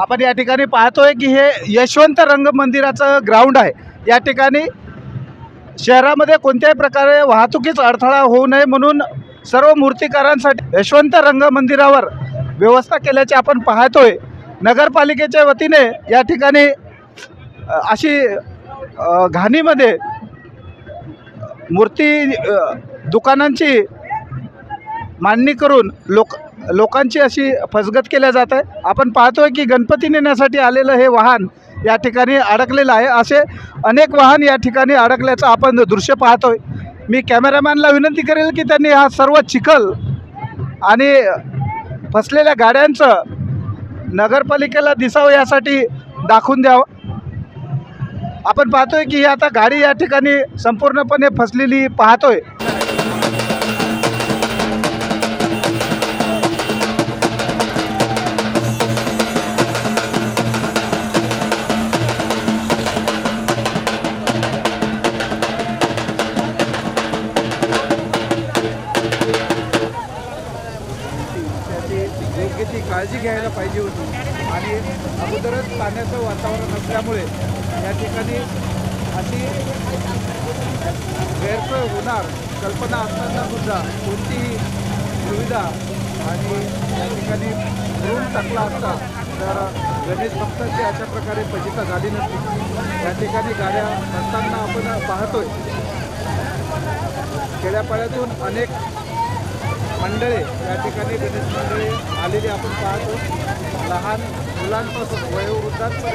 आपण या ठिकाणी पाहतोय की हे यशवंत रंग मंदिराचं ग्राउंड आहे. या ठिकाणी शहरामध्ये कोणत्याही प्रकारे वाहतुकीचा अडथळा होऊ नये म्हणून सर्व मूर्तिकारांसाठी यशवंत रंग मंदिरावर व्यवस्था केल्याचे आपण पाहतोय. नगरपालिकेच्या वतीने या ठिकाणी अशी घाणीमध्ये मूर्ती दुकानांची मांडणी करून लोक लोकांची अशी फसगत केल्या जात आहे. आपण पाहतोय की गणपती नेण्यासाठी आलेलं हे वाहन या ठिकाणी अडकलेलं आहे. असे अनेक वाहन या ठिकाणी अडकल्याचं आपण दृश्य पाहतोय. मी कॅमेरामॅनला विनंती करेल की त्यांनी हा सर्व चिखल आणि फसलेल्या गाड्यांचं नगरपालिकेला दिसावं यासाठी दाखवून द्यावं. आपण पाहतोय की ही आता गाडी या ठिकाणी संपूर्णपणे फसलेली पाहतोय. योग्य ती काळजी घ्यायला पाहिजे होती. आणि अगोदरच पाण्याचं वातावरण असल्यामुळे या ठिकाणी अशी गैरसोय होणार कल्पना असताना सुद्धा कोणतीही सुविधा आणि या ठिकाणी रूम टाकला असता तर गणेश भक्तांची अशा प्रकारे फजिता झाली नसती. या ठिकाणी गाड्या नसताना आपण पाहतोय. खेड्यापाड्यातून अनेक मंडळे या ठिकाणी गणेश मंडळे आलेली आपण पाहतो. लहान मुलांपासून वयोवृद्धांपर्यंत